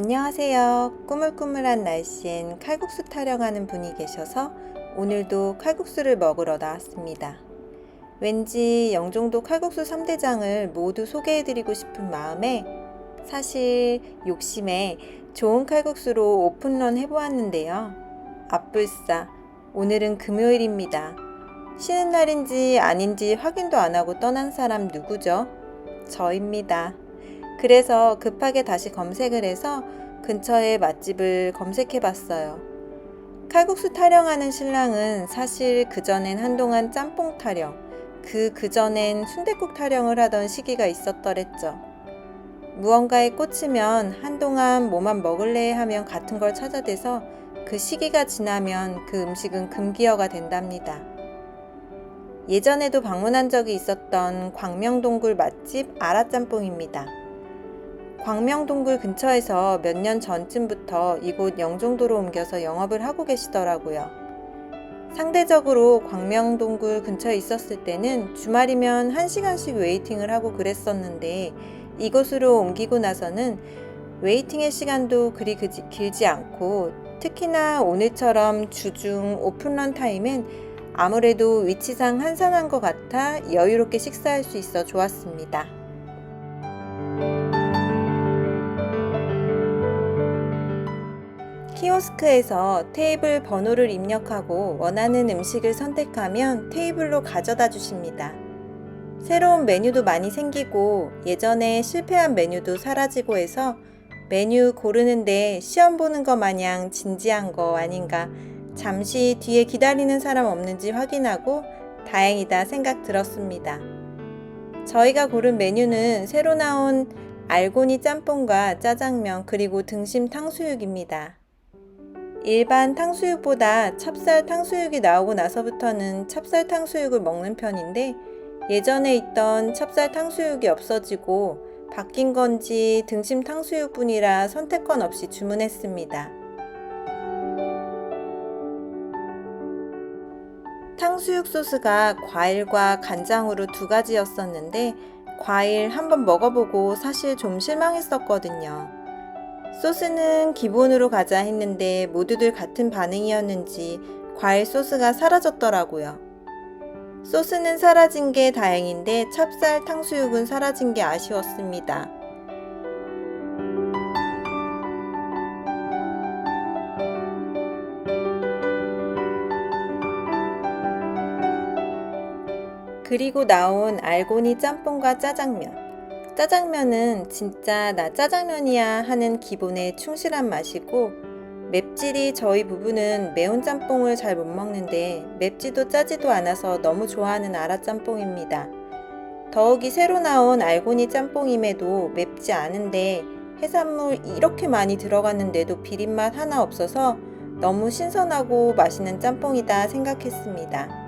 안녕하세요. 꾸물꾸물한 날씨엔 칼국수 타령하는 분이 계셔서 오늘도 칼국수를 먹으러 나왔습니다. 왠지 영종도 칼국수 3대장을 모두 소개해드리고 싶은 마음에 사실 욕심에 좋은 칼국수로 오픈런 해보았는데요. 앞불싸, 오늘은 금요일입니다. 쉬는 날인지 아닌지 확인도 안 하고 떠난 사람 누구죠? 저입니다. 그래서 급하게 다시 검색을 해서 근처의 맛집을 검색해 봤어요. 칼국수 타령하는 신랑은 사실 그전엔 한동안 짬뽕 타령, 그 그전엔 순댓국 타령을 하던 시기가 있었더랬죠. 무언가에 꽂히면 한동안 뭐만 먹을래 하면 같은 걸 찾아대서 그 시기가 지나면 그 음식은 금기어가 된답니다. 예전에도 방문한 적이 있었던 광명동굴 맛집 아라짬뽕입니다. 광명동굴 근처에서 몇 년 전쯤부터 이곳 영종도로 옮겨서 영업을 하고 계시더라고요. 상대적으로 광명동굴 근처에 있었을 때는 주말이면 1시간씩 웨이팅을 하고 그랬었는데 이곳으로 옮기고 나서는 웨이팅의 시간도 그리 길지 않고 특히나 오늘처럼 주중 오픈런 타임은 아무래도 위치상 한산한 것 같아 여유롭게 식사할 수 있어 좋았습니다. 키오스크에서 테이블 번호를 입력하고 원하는 음식을 선택하면 테이블로 가져다 주십니다. 새로운 메뉴도 많이 생기고 예전에 실패한 메뉴도 사라지고 해서 메뉴 고르는데 시험 보는 것 마냥 진지한 거 아닌가 잠시 뒤에 기다리는 사람 없는지 확인하고 다행이다 생각 들었습니다. 저희가 고른 메뉴는 새로 나온 알고니 짬뽕과 짜장면 그리고 등심 탕수육입니다. 일반 탕수육보다 찹쌀 탕수육이 나오고 나서부터는 찹쌀 탕수육을 먹는 편인데 예전에 있던 찹쌀 탕수육이 없어지고 바뀐 건지 등심 탕수육뿐이라 선택권 없이 주문했습니다. 탕수육 소스가 과일과 간장으로 두 가지였었는데 과일 한번 먹어보고 사실 좀 실망했었거든요. 소스는 기본으로 가자 했는데 모두들 같은 반응이었는지 과일 소스가 사라졌더라고요. 소스는 사라진 게 다행인데 찹쌀 탕수육은 사라진 게 아쉬웠습니다. 그리고 나온 알고니 짬뽕과 짜장면. 짜장면은 진짜 나 짜장면이야 하는 기본에 충실한 맛이고 맵찔이 저희 부부는 매운 짬뽕을 잘 못 먹는데 맵지도 짜지도 않아서 너무 좋아하는 아라짬뽕입니다. 더욱이 새로 나온 알고니 짬뽕임에도 맵지 않은데 해산물 이렇게 많이 들어갔는데도 비린맛 하나 없어서 너무 신선하고 맛있는 짬뽕이다 생각했습니다.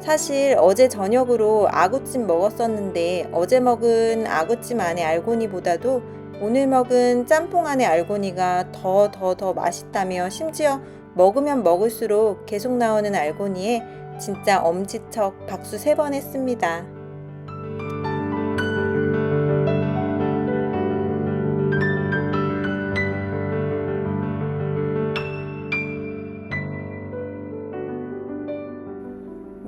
사실 어제 저녁으로 아구찜 먹었었는데 어제 먹은 아구찜 안에 알고니보다도 오늘 먹은 짬뽕 안에 알고니가 더 더 더 맛있다며 심지어 먹으면 먹을수록 계속 나오는 알고니에 진짜 엄지척 박수 세 번 했습니다.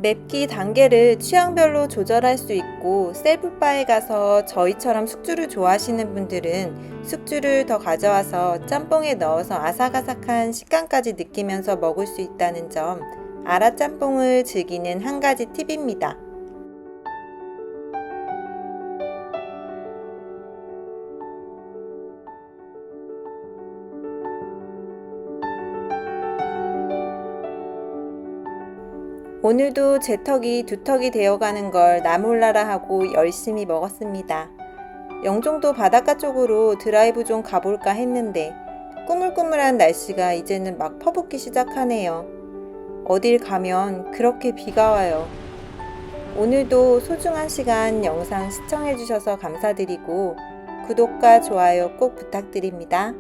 맵기 단계를 취향별로 조절할 수 있고 셀프바에 가서 저희처럼 숙주를 좋아하시는 분들은 숙주를 더 가져와서 짬뽕에 넣어서 아삭아삭한 식감까지 느끼면서 먹을 수 있다는 점 아라 짬뽕을 즐기는 한 가지 팁입니다. 오늘도 제 턱이 두 턱이 되어가는 걸 나몰라라 하고 열심히 먹었습니다. 영종도 바닷가 쪽으로 드라이브 좀 가볼까 했는데 꾸물꾸물한 날씨가 이제는 막 퍼붓기 시작하네요. 어딜 가면 그렇게 비가 와요. 오늘도 소중한 시간 영상 시청해주셔서 감사드리고 구독과 좋아요 꼭 부탁드립니다.